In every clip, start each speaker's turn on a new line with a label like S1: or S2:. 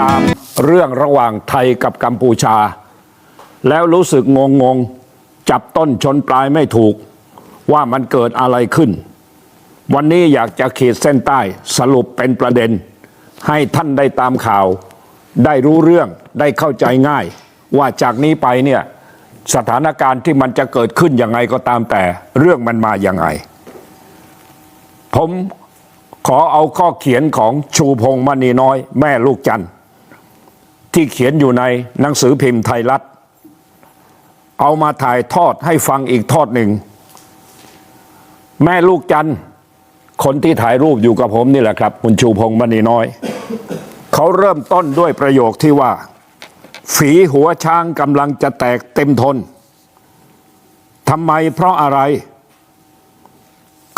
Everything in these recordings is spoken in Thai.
S1: ตามเรื่องระหว่างไทยกับกัมพูชา แล้วรู้สึกงงงๆจับต้นชนปลายไม่ถูกว่ามันเกิดอะไรขึ้น วันนี้อยากจะขีดเส้นใต้สรุปเป็นประเด็น ให้ท่านได้ตามข่าว ได้รู้เรื่องได้เข้าใจง่าย ว่าจากนี้ไปเนี่ยสถานการณ์ที่มันจะเกิดขึ้นยังไงก็ตามแต่เรื่องมันมาอยังไง ผมขอเอาข้อเขียนของชูพงมณีน้อย แม่ลูกจันทร์ ที่เขียนอยู่ในหนังสือพิมพ์ไทยรัฐ เอามาถ่ายทอดให้ฟังอีกทอดหนึ่ง แม่ลูกจันคนที่ถ่ายรูปอยู่กับผมนี่แหละครับ คุณชูพงษ์มณีน้อย เขาเริ่มต้นด้วยประโยคที่ว่า ฝีหัวช้างกำลังจะแตกเต็มทนทำไมเพราะอะไร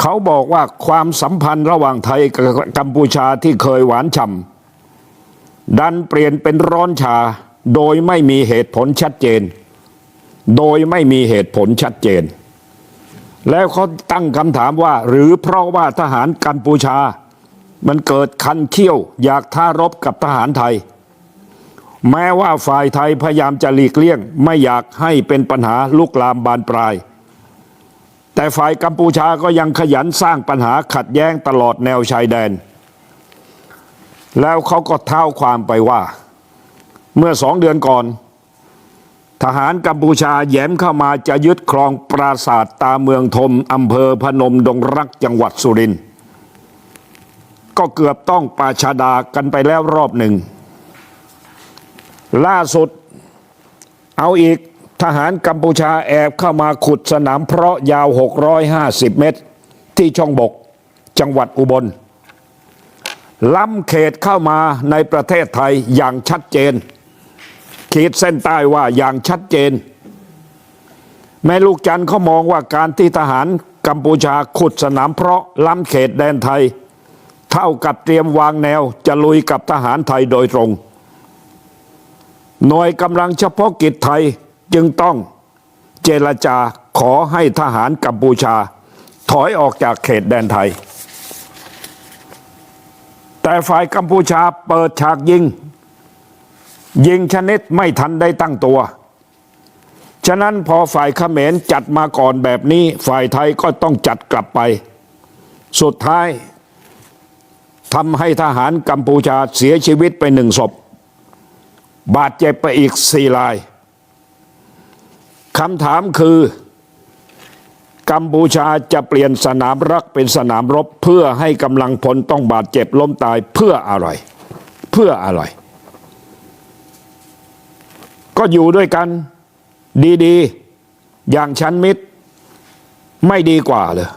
S1: เขาบอกว่าความสัมพันธ์ระหว่างไทยกับกัมพูชาที่เคยหวานฉ่ำ ดันเปลี่ยนเป็นร้อนชาโดยไม่มีเหตุผลชัดเจน โดยไม่มีเหตุผลชัดเจน แล้วเขาตั้งคำถามว่า หรือเพราะว่าทหารกัมพูชา มันเกิดคันเขี้ยว อยากท้ารบกับทหารไทย แม้ว่าฝ่ายไทยพยายามจะหลีกเลี่ยง ไม่อยากให้เป็นปัญหาลุกลามบานปลาย แต่ฝ่ายกัมพูชาก็ยังขยันสร้างปัญหาขัดแย้งตลอดแนวชายแดน แล้วเขาก็เท้าความไปว่า เมื่อสองเดือนก่อน ทหารกัมพูชาแหยมเข้ามาจะยึดครองปราสาทตาเมืองทมอำเภอพนมดงรักจังหวัดสุรินทร์ก็เกือบต้องปราชาดากันไปแล้วรอบหนึ่ง ล่าสุดเอาอีกทหารกัมพูชาแอบเข้ามาขุดสนามเพราะยาว 650 เมตร ที่ช่องบก จังหวัดอุบล ล้ำเขตเข้ามาในประเทศไทยอย่างชัดเจน ขีดเส้นใต้ว่าอย่างชัดเจน แม่ลูกจันเขามองว่าการที่ทหารกัมพูชาขุดสนามเพราะล้ำเขตแดนไทย เท่ากับเตรียมวางแนวจะลุยกับทหารไทยโดยตรง หน่วยกำลังเฉพาะกิจไทยจึงต้องเจรจาขอให้ทหารกัมพูชา ถอยออกจากเขตแดนไทย แต่ฝ่ายกัมพูชาเปิดฉากยิง ยิงชนิดไม่ทันได้ตั้งตัว ฉะนั้นพอฝ่ายเขมรจัดมาก่อนแบบนี้ ฝ่ายไทยก็ต้องจัดกลับไป สุดท้ายทำให้ทหารกัมพูชาเสียชีวิตไปหนึ่งศพ บาดเจ็บไปอีกสี่รายคำถามคือ กัมพูชาจะเปลี่ยนสนามรักเป็นสนามรบ เพื่อให้กำลังพลต้องบาดเจ็บล้มตายเพื่ออะไร เพื่ออะไร ก็อยู่ด้วยกัน ดีๆ อย่างชั้นมิตร ไม่ดีกว่าเลย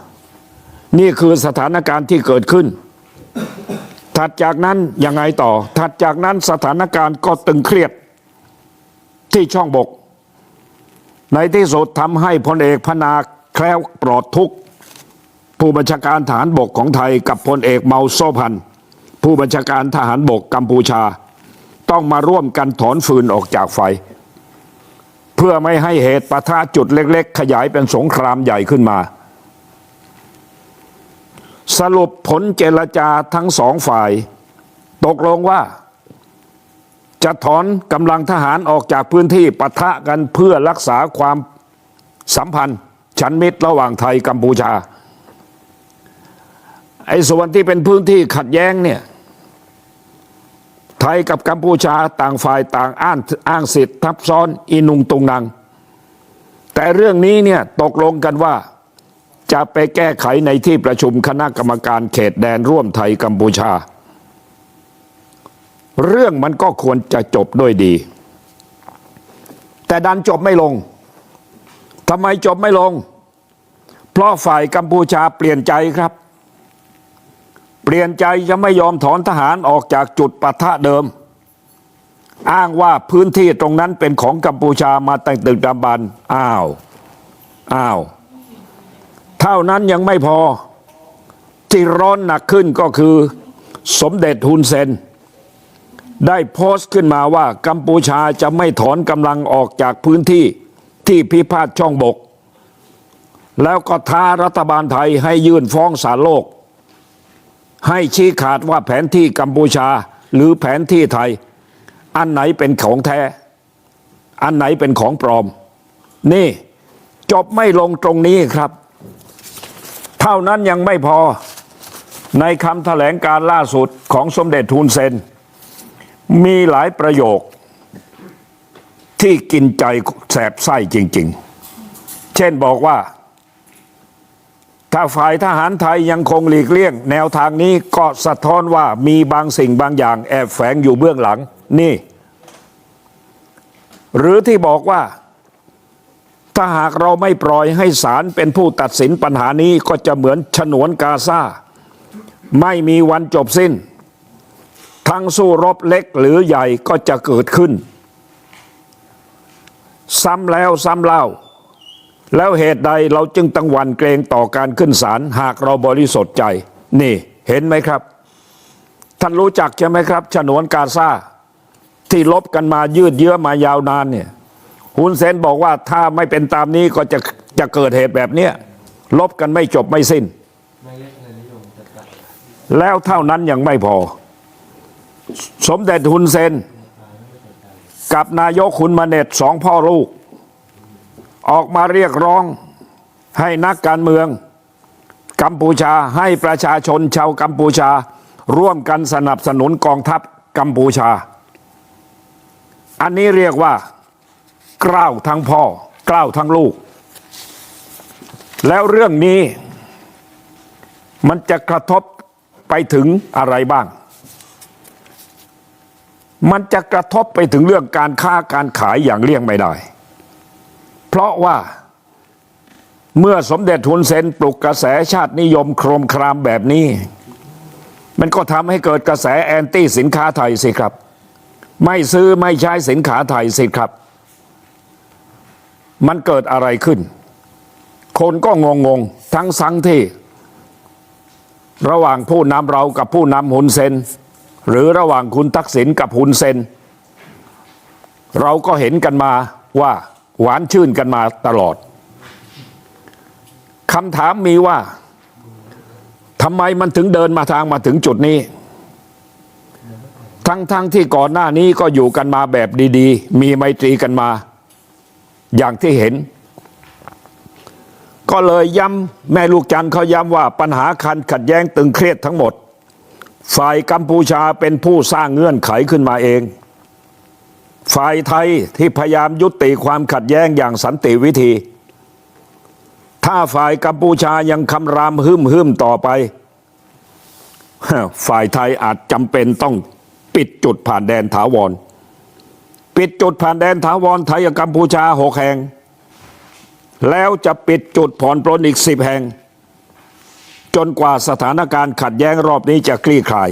S1: นี่คือสถานการณ์ที่เกิดขึ้น ถัดจากนั้นยังไงต่อ ถัดจากนั้นสถานการณ์ก็ตึงเครียดที่ช่องบก ในที่สุดทำให้พลเอกพนา แคล้วปลอดทุกข์ผู้บัญชาการทหารบกของไทยกับพลเอกเมาโซพันผู้บัญชาการทหารบกกัมพูชา ต้องมาร่วมกันถอนฟืนออกจากไฟ เพื่อไม่ให้เหตุปะทะจุดเล็ก ๆ ขยายเป็นสงครามใหญ่ขึ้นมา สรุปผลเจรจาทั้งสองฝ่าย ตกลงว่า จะถอนกำลังทหารออกจากพื้นที่ปะทะกันเพื่อรักษาความสัมพันธ์ ฉันมิตรระหว่างไทยกัมพูชา ไอ้ส่วนที่เป็นพื้นที่ขัดแย้งเนี่ยไทยกับกัมพูชาต่างฝ่ายต่างอ้างอ้างสิทธิ์ทับซ้อนอินุงตุงนังแต่เรื่องนี้เนี่ยตกลงกันว่าจะไปแก้ไขในที่ประชุมคณะกรรมการเขตแดนร่วมไทยกัมพูชา เรื่องมันก็ควรจะจบด้วยดี แต่ดันจบไม่ลงทำไมจบไม่ลง เพราะฝ่ายกัมพูชาเปลี่ยนใจครับ เปลี่ยนใจจะไม่ยอมถอนทหารออกจากจุดปะทะเดิม อ้างว่าพื้นที่ตรงนั้นเป็นของกัมพูชามาตั้งตึกดำบันอ้าวอ้าว เท่านั้นยังไม่พอที่ร้อนหนักขึ้นก็คือ สมเด็จฮุนเซน ได้โพสต์ขึ้นมาว่ากัมพูชาจะไม่ถอนกำลังออกจากพื้นที่ที่พิพาทช่องบก แล้วก็ท้ารัฐบาลไทยให้ยื่นฟ้องศาลโลก ให้ชี้ขาดว่าแผนที่กัมพูชาหรือแผนที่ไทย อันไหนเป็นของแท้ อันไหนเป็นของปลอม นี่จบไม่ลงตรงนี้ครับ เท่านั้นยังไม่พอในคำแถลงการล่าสุดของสมเด็จทูลเซน มีหลายประโยค ที่กินใจแสบไส้จริง ๆ เช่นบอกว่า ถ้าฝ่ายทหารไทยยังคงหลีกเลี่ยง แนวทางนี้ก็สะท้อนว่ามีบางสิ่งบางอย่างแอบแฝงอยู่เบื้องหลังนี่ หรือที่บอกว่า ถ้าหากเราไม่ปล่อยให้ศาลเป็นผู้ตัดสินปัญหานี้ก็จะเหมือนฉนวนกาซาไม่มีวันจบสิ้น ทั้งสู้รบเล็กหรือใหญ่ก็จะเกิดขึ้น ซ้ำแล้วซ้ำเล่า แล้วเหตุใดเราจึงต้งวันเกรงต่อการขึ้นศาลหากเราบริสุทธิ์ใจ นี่เห็นไหมครับ ท่านรู้จักใช่ไหมครับฉนวนกาซาที่ลบกันมายืดเยื้อมายาวนานเนี่ยฮุนเซนบอกว่าถ้าไม่เป็นตามนี้ก็จะจะเกิดเหตุแบบเนี้ยลบกันไม่จบไม่สิ้น แล้วเท่านั้นยังไม่พอ สมเด็จฮุนเซน กับนายกคุณมาเน็ตสองพ่อลูก ออกมาเรียกร้องให้นักการเมือง กัมพูชาให้ประชาชนชาวกัมพูชา ร่วมกันสนับสนุนกองทัพกัมพูชา อันนี้เรียกว่ากล้าวทั้งพ่อกล้าวทั้งลูก แล้วเรื่องนี้มันจะกระทบไปถึงอะไรบ้าง มันจะกระทบไปถึงเรื่องการค้าการขายอย่างเลี่ยงไม่ได้ เพราะว่าเมื่อสมเด็จทุนเซนปลุกกระแสชาตินิยมโครมครามแบบนี้ มันก็ทำให้เกิดกระแสแอนตี้สินค้าไทยสิครับ ไม่ซื้อไม่ใช้สินค้าไทยสิครับ มันเกิดอะไรขึ้น คนก็งงงๆทั้งสังที่ ระหว่างผู้นำเรากับผู้นำฮุนเซนหรือระหว่างคุณทักษิณกับฮุนเซนเราก็เห็นกันมาว่า หวานชื่นกันมาตลอดคำถามมีว่าทำไมมันถึงเดินมาทางมาถึงจุดนี้ ทั้งๆทที่ก่อนหน้านี้ก็อยู่กันมาแบบดีๆ มีไมตรีกันมา อย่างที่เห็น ก็เลยย้ำแม่ลูกจันเขาย้ำว่าปัญหาคันขัดแย้งตึงเครียดทั้งหมด ฝ่ายกัมพูชาเป็นผู้สร้างเงื่อนไขขึ้นมาเอง ฝ่ายไทยที่พยายามยุติความขัดแย้งอย่างสันติวิธี ถ้าฝ่ายกัมพูชายังคำรามหึมหึมต่อไป ฝ่ายไทยอาจจำเป็นต้องปิดจุดผ่านแดนถาวร ปิดจุดผ่านแดนถาวรไทยกับกัมพูชาหกแห่ง แล้วจะปิดจุดผ่อนปลนอีกสิบแห่ง จนกว่าสถานการณ์ขัดแย้งรอบนี้จะคลี่คลาย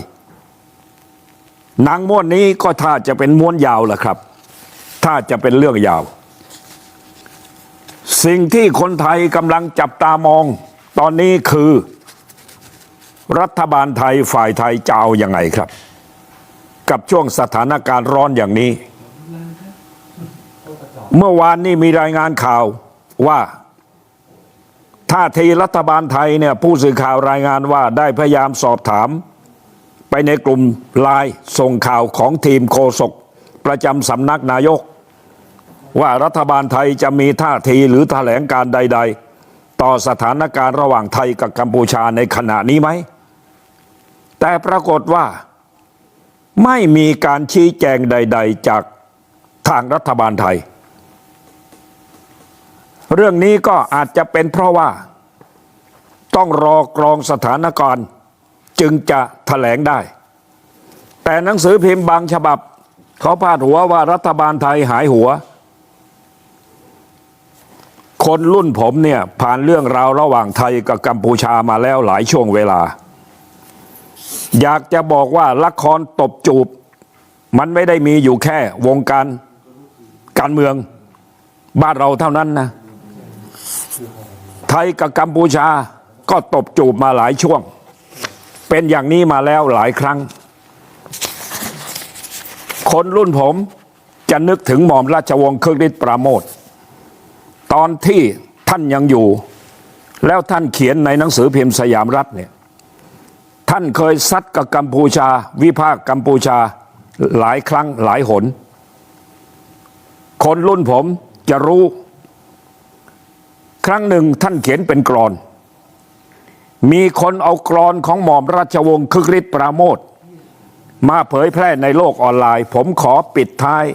S1: หนังม้วนนี้ก็ถ้าจะเป็นม้วนยาวล่ะครับ ถ้าจะเป็นเรื่องยาว สิ่งที่คนไทยกำลังจับตามอง ตอนนี้คือ รัฐบาลไทยฝ่ายไทยจะเอาอยัางไงครับ กับช่วงสถานการณ์ร้อนอย่างนี้ เมื่อวานนี้มีรายงานข่าวว่าท่าทีรัฐบาลไทยเนี่ยผู้สื่อข่าวรายงานว่าได้พยายามสอบถาม ไปในกลุ่มไลน์ส่งข่าวของทีมโฆษกประจำสำนักนายก ว่ารัฐบาลไทยจะมีท่าทีหรือแถลงการใด ๆ ต่อสถานการณ์ระหว่างไทยกับกัมพูชาในขณะนี้ไหม แต่ปรากฏว่าไม่มีการชี้แจงใด ๆ จากทางรัฐบาลไทย เรื่องนี้ก็อาจจะเป็นเพราะว่า ต้องรอกรองสถานการณ์ จึงจะแถลงได้ แต่หนังสือพิมพ์บางฉบับ เขาพาดหัวว่ารัฐบาลไทยหายหัว คนรุ่นผมเนี่ยผ่านเรื่องราวระหว่างไทยกับกัมพูชามาแล้วหลายช่วงเวลา อยากจะบอกว่าละครตบจูบ มันไม่ได้มีอยู่แค่วงการการเมืองบ้านเราเท่านั้นนะ ไทยกับกัมพูชาก็ตบจูบมาหลายช่วง เป็นอย่างนี้มาแล้วหลายครั้ง คนรุ่นผมจะนึกถึงหม่อมราชวงศ์คึกฤทธิ์ปราโมทตอนที่ท่านยังอยู่ แล้วท่านเขียนในหนังสือพิมพ์สยามรัฐเนี่ยท่านเคยซัดกับกัมพูชา วิพากกัมพูชาหลายครั้งหลายหน คนรุ่นผมจะรู้ ครั้งหนึ่งท่านเขียนเป็นกรอน มีคนเอากรอนของหม่อมราชวงศ์คึกฤทธิ์ปราโมทมาเผยแพร่ในโลกออนไลน์ ผมขอปิดท้าย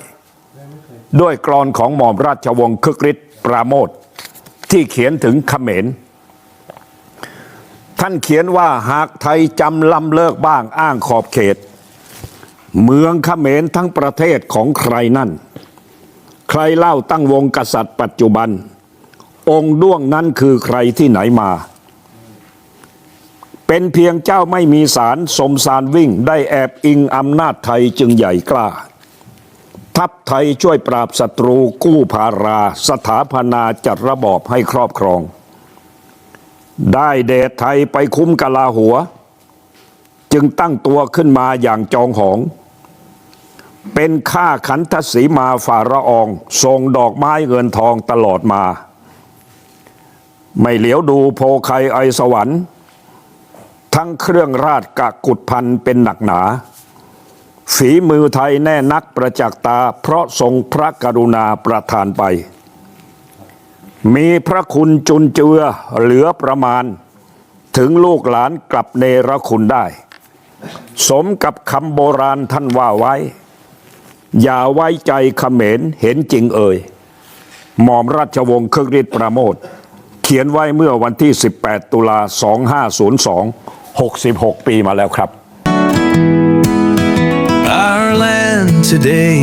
S1: ด้วยกรอนของหม่อมราชวงศ์คึกฤทธิ์ปราโมทที่เขียนถึงขเขมรท่านเขียนว่าหากไทยจำลำเลิกบ้างอ้างขอบเขต เมืองขเขมรทั้งประเทศของใครนั่น ใครเล่าตั้งวงกษัตริย์ปัจจุบัน องค์ด้วงนั้นคือใครที่ไหนมา เป็นเพียงเจ้าไม่มีสารสมสารวิ่งได้แอบอิงอำนาจไทยจึงใหญ่กล้า ทัพไทยช่วยปราบศัตรูกู้ภารา สถาปนาจัดระบอบให้ครอบครอง ได้เดชไทยไปคุ้มกะลาหัว จึงตั้งตัวขึ้นมาอย่างจองหอง เป็นข้าขันทศีมาฝ่าระอองส่งดอกไม้เงินทองตลอดมา ไม่เหลียวดูโพไคไอสวรรค์ ทั้งเครื่องราชกะกุดพันเป็นหนักหนา ฝีมือไทยแน่นักประจักษ์ตา เพราะทรงพระกรุณาประทานไป มีพระคุณจุนเจือเหลือประมาณ ถึงลูกหลานกลับเนรคุณได้ สมกับคำโบราณท่านว่าไว้ อย่าไว้ใจเขมรเห็นจริงเอ่ยหม่อมราชวงศ์คึกฤทธิ์ประโมทเขียนไว้เมื่อวันที่ 18 ตุลา 2502 66 ปีมาแล้วครับ
S2: Our land today,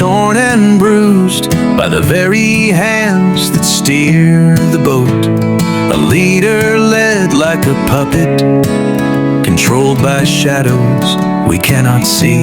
S2: torn and bruised by the very hands that steer the boat. A leader led like a puppet, controlled by shadows we cannot see.